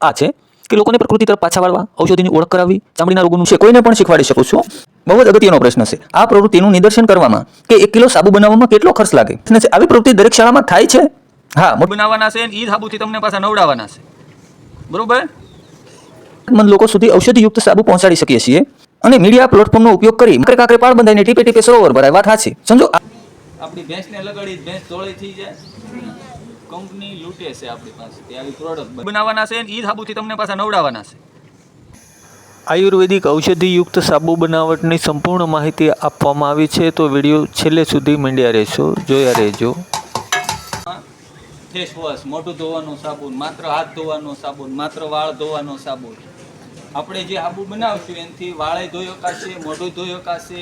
આ છે કે લોકોને પ્રકૃતિ તરફ પાછા વાળવા ઔષધિની ઓળખ કરાવવી ચામડીના રોગોનું છે કોઈને પણ શીખવાડી શકું છું. બહુ જ અગત્યનો પ્રશ્ન છે. આ પ્રવૃત્તિનું નિદર્શન કરવામાં કે એક કિલો સાબુ બનાવવામાં કેટલો ખર્ચ લાગે? છે, આવી પ્રવૃત્તિ દરેક શાળામાં થાય છે? હા બનાવવાના છે એ સાબુથી તમને પાછા નવડાવવાના છે. બરોબર? મન લોકો સુધી ઔષધિયુક્ત સાબુ પહોંચાડી શકીએ છીએ. અને મીડિયા પ્લેટફોર્મનો ઉપયોગ કરી મકરે કાંકરે પાળ બંધાઈને ટીપે ટીપે સરોવર ભરાય. વાત સાચી. સમજો આપણી ભેંસને લગાડી ભેંસ તોળી થઈ જાય. કંપની લૂંટે છે આપણી પાસેથી આવી પ્રોડક્ટ બનાવવાના છે એ સાબુથી તમને પાછા નવડાવવાના છે. આયુર્વેદિક ઔષધિયુક્ત સાબુ બનાવટની સંપૂર્ણ માહિતી આપવામાં આવી છે. તો વીડિયો છેલ્લે સુધી મંડ્યા રહેશો. જોયા રહેજો. ફેસ વોશ મોઢું ધોવાનો સાબુન માત્ર હાથ ધોવાનો સાબુન માત્ર વાળ ધોવાનો સાબુન આપણે જે સાબુ બનાવશું એનાથી વાળે ધોઈ શકાશે મોઢું ધોઈ શકાશે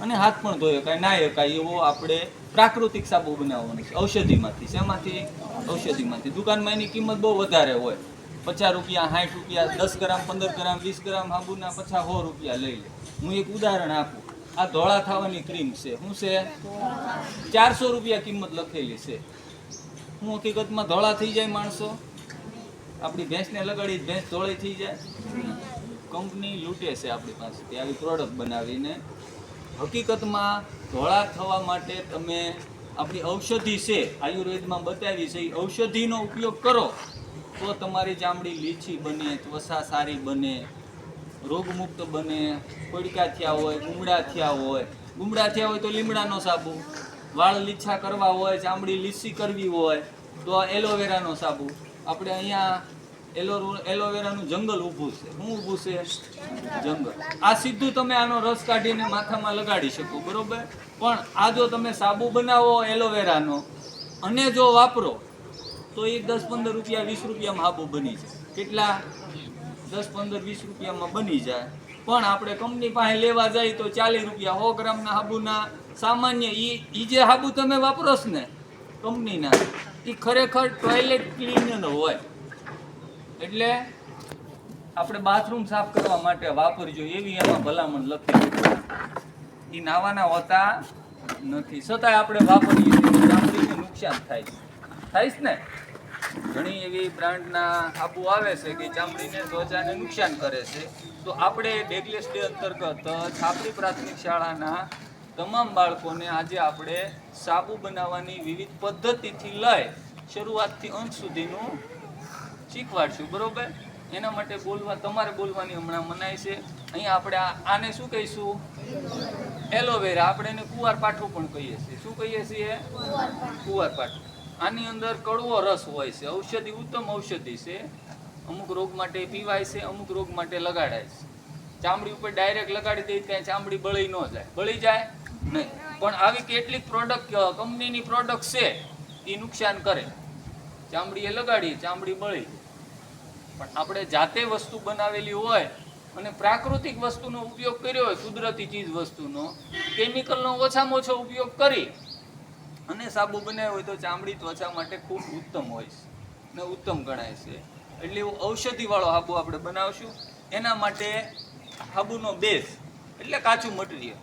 અને હાથ પણ ધોઈ શકાય ના શકાય એવો આપણે પ્રાકૃતિક સાબુ બનાવવાનો છે, ઔષધિમાંથી. શેમાંથી? ઔષધિમાંથી. દુકાનમાં એની કિંમત બહુ વધારે હોય. પચાસ રૂપિયા, સાઠ રૂપિયા, દસ ગ્રામ, પંદર ગ્રામ, વીસ ગ્રામ સાબુના પચાસ સો રૂપિયા લઈ લે. હું એક ઉદાહરણ આપું. આ ધોળા થવાની ક્રીમ છે. શું છે? ચારસો રૂપિયા કિંમત લખેલી છે. હું હકીકતમાં ધોળા થઈ જાય માણસો? આપણી ભેંસને લગાડી ભેંસ ધોળી થઈ જાય? કંપની લૂંટે છે આપણી પાસેથી આવી પ્રોડક્ટ બનાવીને હકીકતમાં ધોળા થવા માટે તમે આપણી ઔષધિ છે, આયુર્વેદમાં બતાવી છે, એ ઔષધિનો ઉપયોગ કરો, તો તમારી ચામડી લીછી બને ત્વસા સારી બને, રોગમુક્ત બને પડકા થયા હોય, ગુમડા થયા હોય. ગુમડા થયા હોય તો લીમડાનો સાબુ, વાળ લીછા કરવા હોય, ચામડી લીસી કરવી હોય, તો એલોવેરાનો સાબુ. આપણે અહીંયા એલો એલોવેરાનું જંગલ ઊભું છે. શું ઊભું છે જંગલ. આ સીધું તમે આનો રસ કાઢીને માથામાં લગાડી શકો, બરોબર? પણ આ જો તમે સાબુ બનાવો એલોવેરાનો, અને જો વાપરો, તો એ દસ પંદર રૂપિયા, વીસ રૂપિયામાં સાબુ બની જાય. કેટલા? દસ પંદર, વીસ રૂપિયામાં બની જાય. પણ આપણે કંપની પાસે લેવા જાય તો ચાલીસ રૂપિયા, સો ગ્રામના સાબુના સામાન્ય એ એ જે સાબુ તમે વાપરો ને, કંપનીના એ ખરેખર ટોયલેટ ક્લીનર હોય. એટલે આપણે બાથરૂમ સાફ કરવા માટે વાપરજો એવી એમાં ભલામણ લખી એ નાવાના હોતા નથી. છતાંય આપણે વાપરીએ વાપરીને નુકસાન થાય છે. થાય છે ને? ઘણી એવી બ્રાન્ડના આબુ આવે છે કે ચામડીને ત્વચાને નુકસાન કરે છે. તો આપણે ડેગલેસ ડે અંતર્ગત છાપરી પ્રાથમિક શાળાના તમામ બાળકોને આજે આપણે સાબુ બનાવવાની વિવિધ પદ્ધતિથી લઈ શરૂઆતથી અંત સુધીનું શીખવાડશું, બરોબર? એના માટે બોલવા, તમારે બોલવાની હમણાં મનાય છે. અહીંયા આપણે આને શું કહીશું? એલોવેરા. આપણે એને કુવાર પાઠું પણ કહીએ છીએ. શું કહીએ છીએ? કુવાર પાઠું. આની અંદર કડવો રસ હોય છે. ઔષધિ, ઉત્તમ ઔષધિ છે. અમુક રોગ માટે પીવાય છે, અમુક રોગ માટે લગાડાય છે. ચામડી ઉપર ડાયરેક્ટ લગાડી દઈએ ત્યાં ચામડી બળી ન જાય. બળી જાય? નહીં. પણ આવી કેટલીક પ્રોડક્ટ કંપનીની પ્રોડક્ટ છે એ નુકસાન કરે. ચામડીએ લગાડી, ચામડી બળી. પણ આપણે જાતે વસ્તુ બનાવેલી હોય અને પ્રાકૃતિક વસ્તુનો ઉપયોગ કર્યો હોય, કુદરતી ચીજ વસ્તુનો, કેમિકલનો ઓછામાં ઓછો ઉપયોગ કરી અને સાબુ બનાવ્યો હોય તો ચામડી ત્વચા માટે ખૂબ ઉત્તમ હોય છે ને ઉત્તમ ગણાય છે. એટલે એવું ઔષધિવાળો સાબુ આપણે બનાવશું. એના માટે સાબુનો બેઝ એટલે કાચું મટીરિયલ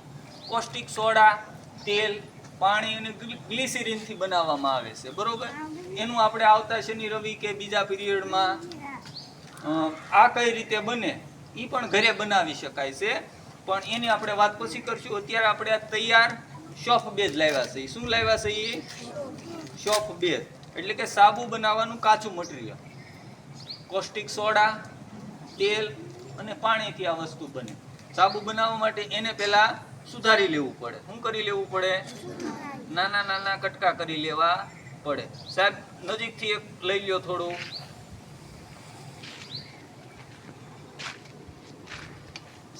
કોસ્ટિક સોડા, તેલ, પાણી અને ગ્લી- બનાવવામાં આવે છે. બરોબર? એનું આપણે આવતા શનિ રવિ કે બીજા પીરિયડમાં આ કઈ રીતે બને એ પણ ઘરે બનાવી શકાય છે. પણ એની આપણે વાત પછી કરશું. અત્યારે આપણે આ તૈયાર શોફ બેજ લાવ્યા છે. શું લાવ્યા છે એ શોફ બેજ એટલે કે સાબુ બનાવવાનું કાચું મટીરિયલ. કોસ્ટિક સોડા, તેલ અને પાણીથી આ વસ્તુ બને. સાબુ બનાવવા માટે એને પહેલા સુધારી લેવું પડે. શું કરી લેવું પડે? નાના નાના કટકા કરી લેવા પડે. સાહેબ, નજીકથી એક લઈ લ્યો થોડું.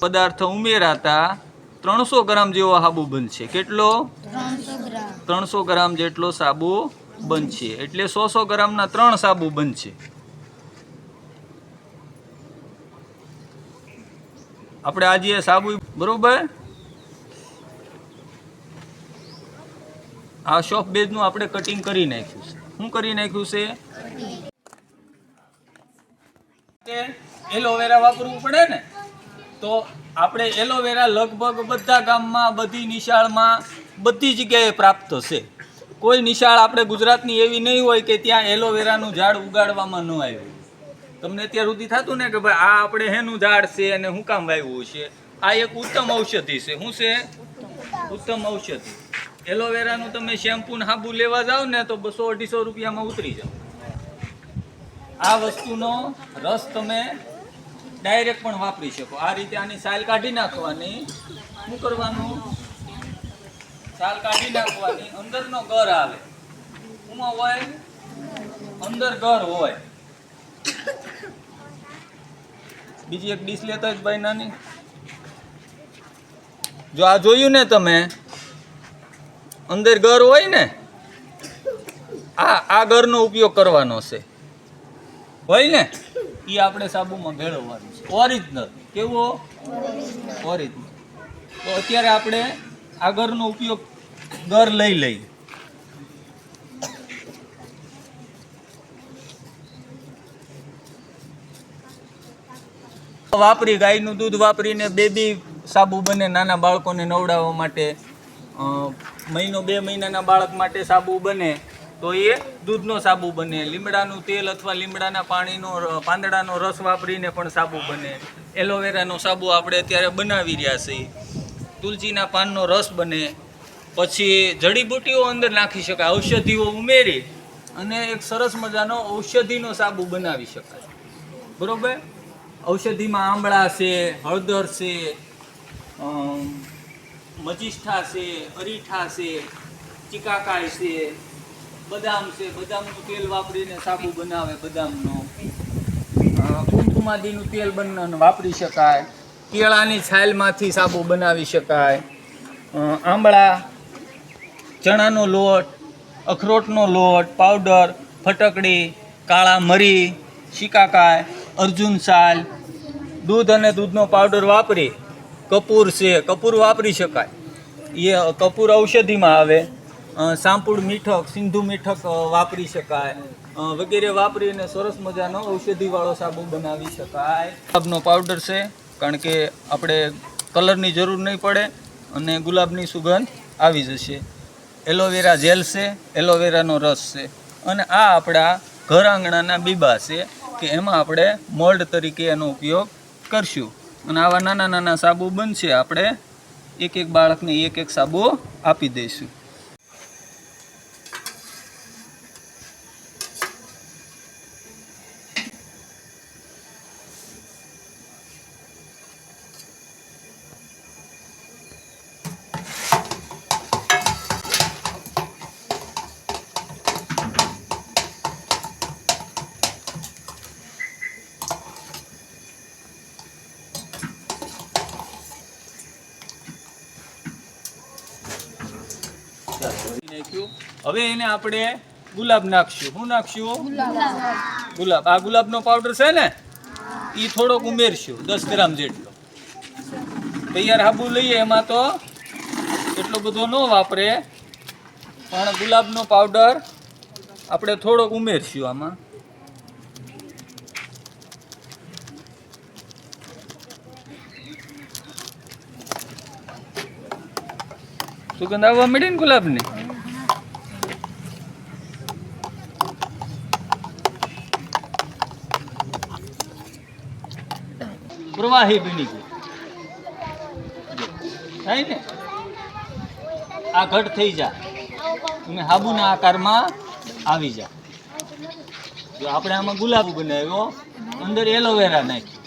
પદાર્થ ઉમેરાતા ત્રણસો ગ્રામ જેવો સાબુ બનશે. કેટલો? ત્રણસો ગ્રામ. જેટલો સાબુ બનશે. એટલે સો સો ગ્રામના ત્રણ સાબુ બનશે. આપણે આજે સાબુ બરોબર? આ શોપ બેઝનું આપણે કટિંગ કરી નાખ્યું છે. શું કરી નાખ્યું છે? એલોવેરા વાપરવું પડે ને? તો આપણે એલોવેરા લગભગ બધા ગામમાં, બધી નિશાળમાં, બધી જગ્યાએ પ્રાપ્ત છે. કોઈ નિશાળ આપણે ગુજરાતની એવી નહીં હોય કે ત્યાં એલોવેરાનું ઝાડ ઉગાડવામાં ન આવ્યું. તમને અત્યાર સુધી થતું ને કે ભાઈ આ આપણે હેનું ઝાડ છે અને હું કામ વાવ્યું છે? આ એક ઉત્તમ ઔષધિ છે. શું છે? ઉત્તમ ઔષધિ. એલોવેરાનું તમે શેમ્પુ ને સાબુ લેવા જાઓ ને તો બસો અઢીસો રૂપિયામાં ઉતરી જાવ. આ વસ્તુનો રસ તમે ડાયરેક્ટ પણ વાપરી શકો. આ રીતે આની સાલ કાઢી નાખવાની. શું કરવાનું? સાલ કાઢી નાખવાની. અંદરનો ઘર આવે. ઉમા હોય? અંદર ઘર હોય. બીજી એક ડીશ લેતા જ ભાઈ નાની. જો આ જોયું ને તમે? અંદર ઘર હોય ને? આ આ ઘરનો ઉપયોગ કરવાનો છે. હોય ને? એ આપણે સાબુમાં ભેળવવાનું છે. ઓરિજિનલ કેવો? ઓરિજિનલ તો અત્યારે આપણે આ ગરનો ઉપયોગ ઘર લઈ લઈએ. વાપરી, ગાયનું દૂધ વાપરીને બેબી સાબુ બને નાના બાળકોને નવડાવવા માટે મહિનો બે મહિનાના બાળક માટે સાબુ બને. તો એ દૂધનો સાબુ બને, લીમડાનું તેલ અથવા લીમડાના પાણીનો, પાંદડાનો રસ વાપરીને પણ સાબુ બને. એલોવેરાનો સાબુ આપણે અત્યારે બનાવી રહ્યા છીએ. તુલસીના પાનનો રસ બને. પછી જડીબુટ્ટીઓ અંદર નાખી શકાય, ઔષધિઓ ઉમેરી અને એક સરસ મજાનો ઔષધિનો સાબુ બનાવી શકાય. બરોબર? ઔષધિમાં આંબળા છે, હળદર છે મજિષ્ઠા છે, અરીઠા છે, ચિકાકાય છે બદામ છે બદામનું તેલ વાપરીને સાબુ બનાવે બદામનો. અ, કુમકુમાદીનું તેલ બન વાપરી શકાય. કેળાની છાલમાંથી સાબુ બનાવી શકાય. આંબળા ચણાનો લોટ અખરોટનો લોટ પાવડર ફટકડી કાળા મરી શિકાકાય અર્જુન સાલ દૂધ અને દૂધનો પાવડર વાપરી. કપૂર છે કપૂર વાપરી શકાય. એ કપૂર ઔષધિમાં આવે. સાંપુડ મીઠક, સિંધુ મીઠક વાપરી શકાય. વગેરે વાપરીને સરસ મજાનો ઔષધિવાળો સાબુ બનાવી શકાય. ગુલાબનો પાવડર છે, કારણ કે આપણે કલરની જરૂર નહીં પડે અને ગુલાબની સુગંધ આવી જશે. એલોવેરા જેલ છે એલોવેરાનો રસ છે. અને આ આપણા ઘર આંગણાના બીબા છે, કે એમાં આપણે મોલ્ડ તરીકે એનો ઉપયોગ કરશું. અને આવા નાના નાના સાબુ બનશે, આપણે એક એક બાળકને એક એક સાબુ આપી દઈશું નાખ્યું હવે એને આપણે ગુલાબ નાખશું. શું નાખશું? ગુલાબ. આ ગુલાબનો પાવડર છે ને એ થોડોક ઉમેરશું, દસ ગ્રામ જેટલો. તૈયાર હાબુ લઈએ, એમાં તો એટલો બધો ન વાપરે, પણ ગુલાબનો પાવડર આપણે થોડોક ઉમેરશું આમાં. સુગંધ આવવા મળી ને ગુલાબની? પ્રવાહી બની ગયું થાય ને? આ ઘટ થઈ જા. તમે હાબુના આકારમાં આવી જા. જો આપણે આમાં ગુલાબ બનાવ્યો, અંદર એલોવેરા નાખ્યું.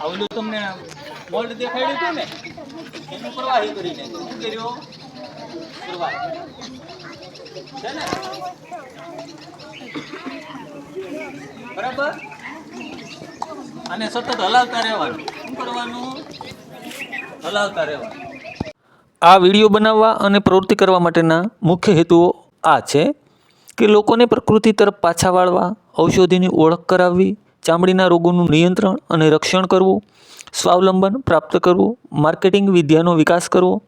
આ ઓલું તમને મોલ્ડ દેખાડ્યું હતું ને? એનું પ્રવાહી કરીને શું કર્યો? પ્રવાહી. બરાબર? અને સતત હલાવતા રહેવાનું. કરવાનું? હલાવતા રહેવાનું. આ વીડિયો બનાવવા અને પ્રવૃત્તિ કરવા માટેના મુખ્ય હેતુઓ આ છે કે લોકોને પ્રકૃતિ તરફ પાછા વાળવા, ઔષધિની ઓળખ કરાવવી, ચામડીના રોગોનું નિયંત્રણ અને રક્ષણ કરવું, સ્વાવલંબન પ્રાપ્ત કરવું, માર્કેટિંગ વિદ્યાનો વિકાસ કરવો,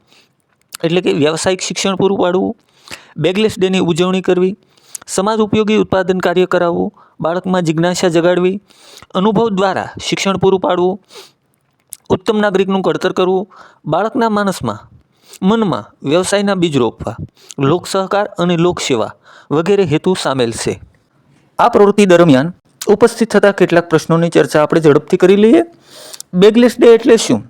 એટલે કે વ્યાવસાયિક શિક્ષણ પૂરું પાડવું, બેગલેસ ડેની ઉજવણી કરવી સમાજ ઉપયોગી ઉત્પાદન કાર્ય કરાવવું, બાળકમાં જિજ્ઞાસા જગાડવી, અનુભવ દ્વારા શિક્ષણ પૂરું પાડવું, ઉત્તમ નાગરિકનું ઘડતર કરવું, બાળકના માનસમાં, મનમાં વ્યવસાયના બીજ રોપવા, લોક સહકાર અને લોકસેવા વગેરે હેતુ સામેલ છે. આ પ્રવૃત્તિ દરમિયાન ઉપસ્થિત થતા કેટલાક પ્રશ્નોની ચર્ચા આપણે ઝડપથી કરી લઈએ. બેગલેસ ડે એટલે શું?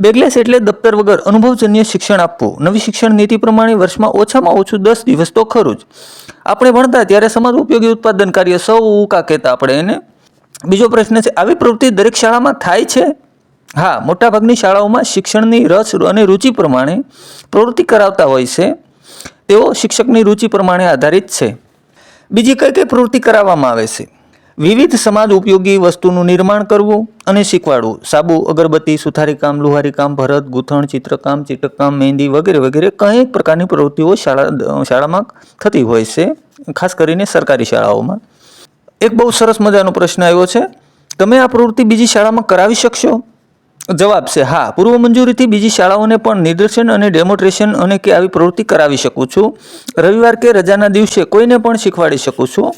બેગલેસ એટલે દફતર વગર અનુભવજન્ય શિક્ષણ આપવું. નવી શિક્ષણ નીતિ પ્રમાણે વર્ષમાં ઓછામાં ઓછું દસ દિવસ તો ખરું જ. આપણે ભણતા ત્યારે સમાજ ઉપયોગી ઉત્પાદન કાર્ય સૌ ઉકા કહેતા આપણે એને. બીજો પ્રશ્ન છે, આવી પ્રવૃત્તિ દરેક શાળામાં થાય છે? હા, મોટાભાગની શાળાઓમાં શિક્ષણની રસ અને રુચિ પ્રમાણે પ્રવૃત્તિ કરાવતા હોય છે. તેઓ શિક્ષકની રુચિ પ્રમાણે આધારિત છે. બીજી કઈ કઈ પ્રવૃત્તિ કરાવવામાં આવે છે? વિવિધ સમાજ ઉપયોગી વસ્તુનું નિર્માણ કરવું અને શીખવાડવું. સાબુ, અગરબત્તી લુહારી કામ ભરત, ગૂંથણ, ચિત્રકામ ચિત્રકામ મહેંદી વગેરે વગેરે કંઈક પ્રકારની પ્રવૃત્તિઓ શાળા શાળામાં થતી હોય છે, ખાસ કરીને સરકારી શાળાઓમાં. એક બહુ સરસ મજાનો પ્રશ્ન આવ્યો છે. તમે આ પ્રવૃત્તિ બીજી શાળામાં કરાવી શકશો? જવાબ છે, હા. પૂર્વ મંજૂરીથી બીજી શાળાઓને પણ નિદર્શન અને ડેમોન્સ્ટ્રેશન અને કે આવી પ્રવૃત્તિ કરાવી શકું છું. રવિવાર કે રજાના દિવસે કોઈને પણ શીખવાડી શકું છું.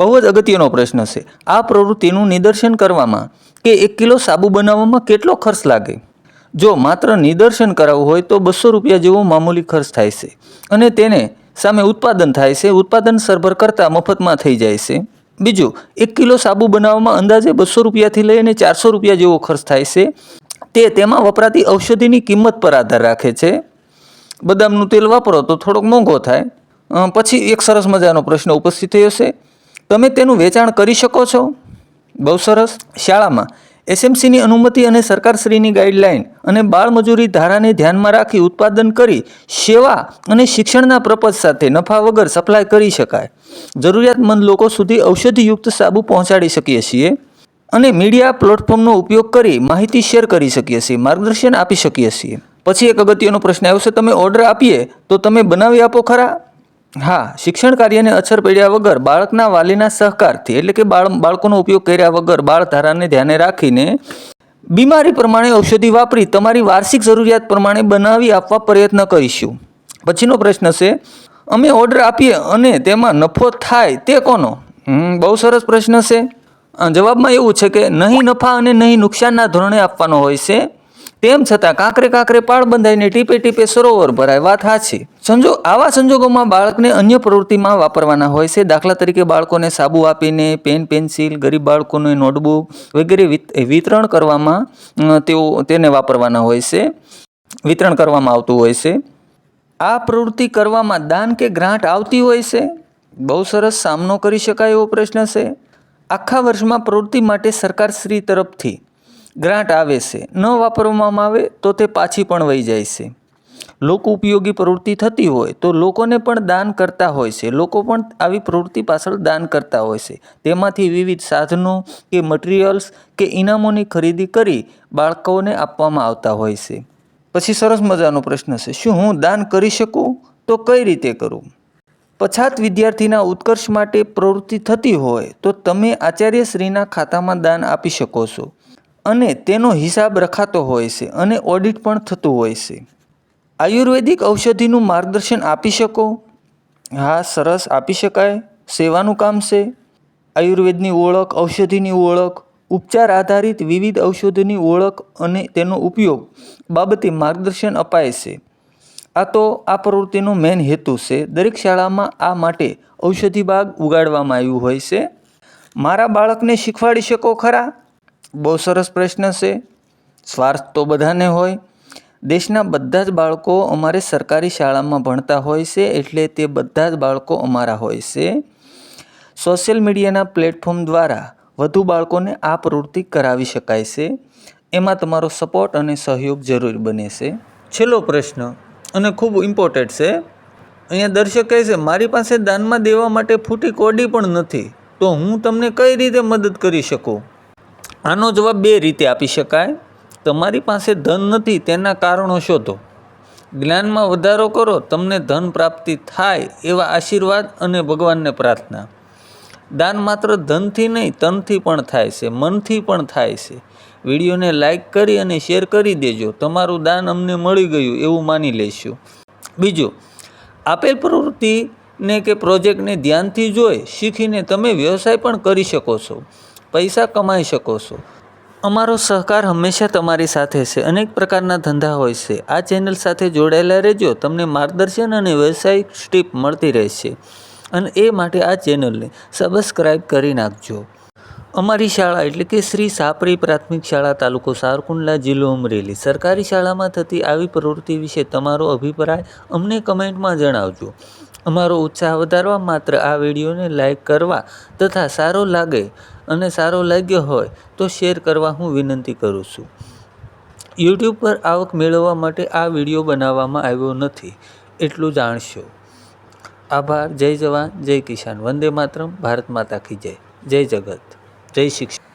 બહુ જ અગત્યનો પ્રશ્ન છે. આ પ્રવૃત્તિનું નિદર્શન કરવામાં કે એક કિલો સાબુ બનાવવામાં કેટલો ખર્ચ લાગે? જો માત્ર નિદર્શન કરાવવું હોય તો બસો રૂપિયા જેવો મામૂલી ખર્ચ થાય છે. અને તેને સામે ઉત્પાદન થાય છે. ઉત્પાદન સરભર કરતાં મફતમાં થઈ જાય છે. બીજું, એક કિલો સાબુ બનાવવામાં અંદાજે બસો રૂપિયાથી લઈને ચારસો રૂપિયા જેવો ખર્ચ થાય છે. તે તેમાં વપરાતી ઔષધિની કિંમત પર આધાર રાખે છે. બદામનું તેલ વાપરો તો થોડોક મોંઘો થાય. પછી એક સરસ મજાનો પ્રશ્ન ઉપસ્થિત થયો છે. તમે તેનું વેચાણ કરી શકો છો? બહુ સરસ. શાળામાં એસએમસીની અનુમતિ અને સરકારશ્રીની ગાઈડલાઈન અને બાળમજૂરી ધારાને ધ્યાનમાં રાખી ઉત્પાદન કરી સેવા અને શિક્ષણના પ્રપજ સાથે નફા વગર સપ્લાય કરી શકાય. જરૂરિયાતમંદ લોકો સુધી ઔષધિયુક્ત સાબુ પહોંચાડી શકીએ છીએ અને મીડિયા પ્લેટફોર્મનો ઉપયોગ કરી માહિતી શેર કરી શકીએ છીએ, માર્ગદર્શન આપી શકીએ છીએ. પછી એક અગત્યનો પ્રશ્ન આવ્યો છે, તમે ઓર્ડર આપીએ તો તમે બનાવી આપો ખરા? હા, શિક્ષણ કાર્યને અસર પડ્યા વગર બાળકના વાલીના સહકારથી, એટલે કે બાળ, બાળકોનો ઉપયોગ કર્યા વગર બાળધારાને ધ્યાને રાખીને બીમારી પ્રમાણે ઔષધિ વાપરી, તમારી વાર્ષિક જરૂરિયાત પ્રમાણે બનાવી આપવા પ્રયત્ન કરીશું. પછીનો પ્રશ્ન છે, અમે ઓર્ડર આપીએ અને તેમાં નફો થાય તે કોનો? બહુ સરસ પ્રશ્ન છે. જવાબમાં એવું છે કે નહીં નફા અને નહીં નુકસાનના ધોરણે આપવાનો હોય છે. તેમ છતાં કાંકરે કાંકરે પાળ બંધાઈને ટીપે ટીપે સરોવર ભરાય. વાત સાચી સંજોગ, આવા સંજોગોમાં બાળકને અન્ય પ્રવૃત્તિમાં વાપરવાના હોય છે. દાખલા તરીકે બાળકોને સાબુ આપીને, પેન, પેન્સિલ, ગરીબ બાળકોને નોટબુક વગેરે વિત- વિતરણ કરવામાં તેઓ તેને વાપરવાના હોય છે. વિતરણ કરવામાં આવતું હોય છે. આ પ્રવૃત્તિ કરવામાં દાન કે ગ્રાન્ટ આવતી હોય છે? બહુ સરસ સામનો કરી શકાય એવો પ્રશ્ન છે. આખા વર્ષમાં પ્રવૃત્તિ માટે સરકારશ્રી તરફથી ગ્રાન્ટ આવે છે. ન વાપરવામાં આવે તો તે પાછી પણ વહી જાય છે. લોક ઉપયોગી પ્રવૃત્તિ થતી હોય તો લોકોને પણ દાન કરતા હોય છે. લોકો પણ આવી પ્રવૃત્તિ પાછળ દાન કરતા હોય છે. તેમાંથી વિવિધ સાધનો કે મટીરિયલ્સ કે ઇનામોની ખરીદી કરી બાળકોને આપવામાં આવતા હોય છે. પછી સરસ મજાનો પ્રશ્ન છે, શું હું દાન કરી શકું? તો કઈ રીતે કરું? પછાત વિદ્યાર્થીના ઉત્કર્ષ માટે પ્રવૃત્તિ થતી હોય તો તમે આચાર્યશ્રીના ખાતામાં દાન આપી શકો છો. અને તેનો હિસાબ રખાતો હોય છે અને ઓડિટ પણ થતું હોય છે. આયુર્વેદિક ઔષધિનું માર્ગદર્શન આપી શકો? હા, સરસ, આપી શકાય. સેવાનું કામ છે. આયુર્વેદની ઓળખ, ઔષધિની ઓળખ, ઉપચાર આધારિત વિવિધ ઔષધિની ઓળખ અને તેનો ઉપયોગ બાબતે માર્ગદર્શન અપાય છે. આ તો આ પ્રવૃત્તિનો મેઇન હેતુ છે. દરેક શાળામાં આ માટે ઔષધિ બાગ ઉગાડવામાં આવ્યું હોય છે. મારા બાળકને શીખવાડી શકો ખરા? બહુ સરસ પ્રશ્ન છે. સ્વાર્થ તો બધાને હોય. દેશના બધા જ બાળકો અમારે સરકારી શાળામાં ભણતા હોય છે એટલે તે બધા જ બાળકો અમારા હોય છે. સોશિયલ મીડિયાના પ્લેટફોર્મ દ્વારા વધુ બાળકોને આ પ્રવૃત્તિ કરાવી શકાય છે. એમાં તમારો સપોર્ટ અને સહયોગ જરૂર બને છે. છેલ્લો પ્રશ્ન, અને ખૂબ ઇમ્પોર્ટન્ટ છે. અહીંયા દર્શક કહે છે, મારી પાસે દાનમાં દેવા માટે ફૂટી કોડી પણ નથી. તો હું તમને કઈ રીતે મદદ કરી શકું? આનો જવાબ બે રીતે આપી શકાય. તમારી પાસે ધન નથી, તેના કારણો શોધો. જ્ઞાનમાં વધારો કરો, તમને ધન પ્રાપ્તિ થાય એવા આશીર્વાદ અને ભગવાનને પ્રાર્થના. દાન માત્ર ધનથી નહીં, તનથી પણ થાય છે, મનથી પણ થાય છે. વિડીયોને લાઈક કરી અને શેર કરી દેજો. તમારું દાન અમને મળી ગયું એવું માની લઈશું બીજું, આપેલ પ્રવૃત્તિને કે પ્રોજેક્ટને ધ્યાનથી જોઈ શીખીને તમે વ્યવસાય પણ કરી શકો છો. પૈસા કમાઈ શકો છો. અમારો સહકાર હંમેશા તમારી સાથે છે. અનેક પ્રકારના ધંધા હોય છે. આ ચેનલ સાથે જોડાયેલા રહેજો. તમને માર્ગદર્શન અને વ્યવસાયિક સ્ટીપ મળતી રહેશે. અને એ માટે આ ચેનલને સબસ્ક્રાઈબ કરી નાખજો. અમારી શાળા એટલે કે શ્રી સાપરી પ્રાથમિક શાળા તાલુકો સારકુંડલા જિલ્લો અમરેલી. સરકારી શાળામાં થતી આવી પ્રવૃત્તિ વિશે તમારો અભિપ્રાય અમને કમેન્ટમાં જણાવજો. અમારો ઉત્સાહ વધારવા માત્ર આ વિડીયોને લાઇક કરવા તથા સારો લાગે અને સારો લાગ્યો હોય તો શેર કરવા હું વિનંતી કરું છું. યુટ્યુબ પર આવક મેળવવા માટે આ વીડિયો બનાવવામાં આવ્યો નથી, એટલું જાણશો. આભાર, જય જવાન, જય કિસાન, વંદે માતરમ, ભારત માતા કી જય. જય જગત. જય શિક્ષણ